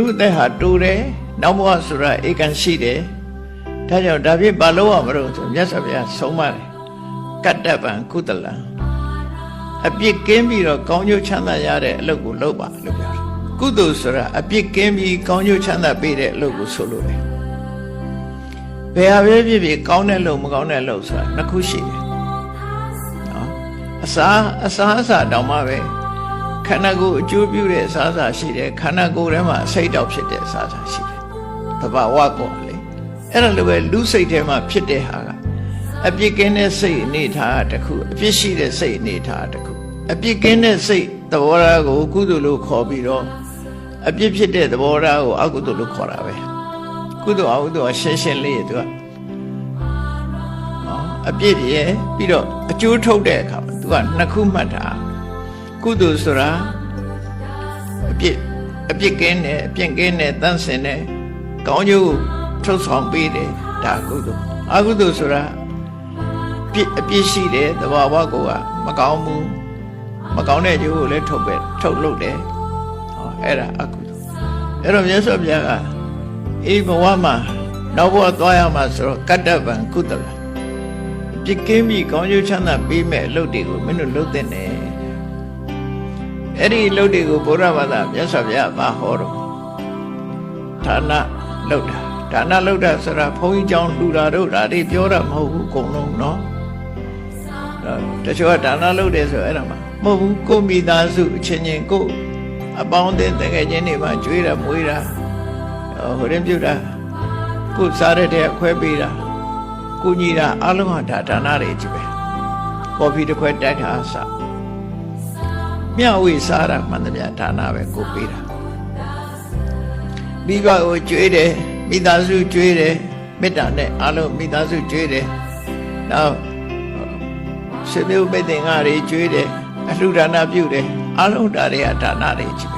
လူအသက်ဟာတူတယ်နောက်ဘဝဆိုတာဧကန်ရှိတယ်ဒါကြောင့်ဒါဖြင့်ဘာလို့ရမလို့ဆိုမြတ်စွာဘုရားဆုံးမတယ်ကတ္တပံကုသလံအပြစ်ကင်းပြီးတော့ကောင်းကျိုးချမ်းသာရတဲ့အလုပ်ကိုလုပ်ပါလို့ပြောတယ်ကုသိုလ်ဆိုတာအပြစ်ကင်းပြီးကောင်းကျိုးချမ်းသာပေးတဲ့အလုပ်ကိုဆိုလိုတယ်ဘယ်ဟာပဲဖြစ်ဖြစ်ကောင်းတဲ့လုပ်မကောင်းတဲ့လုပ်ဆိုတာနှစ်ခုရှိတယ်နော်အစားအစားအစာတောင်မှပဲ ခန္ဓာကိုယ်အကျိုးပြုတဲ့အစားအစာရှိတယ်ခန္ဓာကိုယ်ထဲမှာအစိတ်တောက်ဖြစ်တဲ့အစားအစာရှိတယ်တဘာဝကောလေအဲ့ဒါလိုပဲလူစိတ်ထဲမှာဖြစ်တဲ့ဟာကအပြစ်ကင်းတဲ့စိတ်အနေထားတစ်ခုအပြစ်ရှိတဲ့စိတ်အနေထားတစ်ခုအပြစ်ကင်းတဲ့စိတ်သဘောထားကိုကုသိုလ်လို့ခေါ်ပြီးတော့အပြစ်ဖြစ်တဲ့သဘောထားကိုအကုသိုလ်လို့ခေါ်တာပဲကုသိုလ်အကုသိုလ်ကရှင်းရှင်းလေးသူကနော်အပြစ်ရယ်ပြီးတော့အကျိုးထုတ်တဲ့အခါမှာသူကနှစ်ခုမှတ်တာ ကုသိုလ်ဆိုတာအပြစ်အပြစ်ကင်းတယ်အပြစ်ကင်းတယ်တန့်စင်တယ်ကောင်းကျိုးထုတ်ဆောင်ပေးတယ်ဒါကုသိုလ်အကုသိုလ်ဆိုတာပြစ်အပြစ်ရှိတယ်သဘာဝကိုကမကောင်းဘူးမကောင်းတဲ့ကျိုးကိုလည်းထုတ်ပဲထုတ်လုပ်တယ်ဟောအဲ့ဒါအကုသိုလ်အဲ့တော့မြတ်စွာဘုရားကအေးဘဝမှာနောက်ဘဝသွားရမှာဆိုတော့ကတ္တဗံကုသလပြစ်ကင်းပြီးကောင်းကျိုးချမ်းသာပေးမဲ့အလုပ်တွေကိုမင်းတို့လုပ်တဲ့နဲ့ အဲ့ဒီအလုပ်တွေကိုဘုရားဘာသာမြတ်စွာဘုရားဘာဟောတော့ဌာနလုပ်တာဒါနလုပ်တာဆိုတာဘုန်းကြီးเจ้าလှူတာတို့ဒါတွေပြောတာမဟုတ်ဘူးအကုန်လုံးเนาะတချို့ကဒါနလုပ်တယ်ဆိုအဲ့ဒါမှမဟုတ်ဘူးကိုမိသားစုအချင်းချင်းကိုအပေါင်းအသင်းတကယ်ချင်းတွေမှာကြွေးတာမွေးတာဟိုရင်ပြုတာကိုစားရတဲ့ခွဲပေးတာကိုညီတာအလုံးဟာဒါဒါနတွေကြီးပဲကော်ဖီတစ်ခွက်တိုက်တာအစ မြဝေစားတာမှန်တယ်ဗျာဒါနပဲကိုပေးတာမိဘကိုကြွေးတယ်မိသားစုကြွေးတယ်မေတ္တာနဲ့အလုံးမိသားစုကြွေးတယ်နောက်ဆွေမျိုးမိတ်တင်္ဂါတွေကြွေးတယ်အလှူဒါနပြုတယ်အလုံးဒါတွေကဒါနတွေကြီးပဲ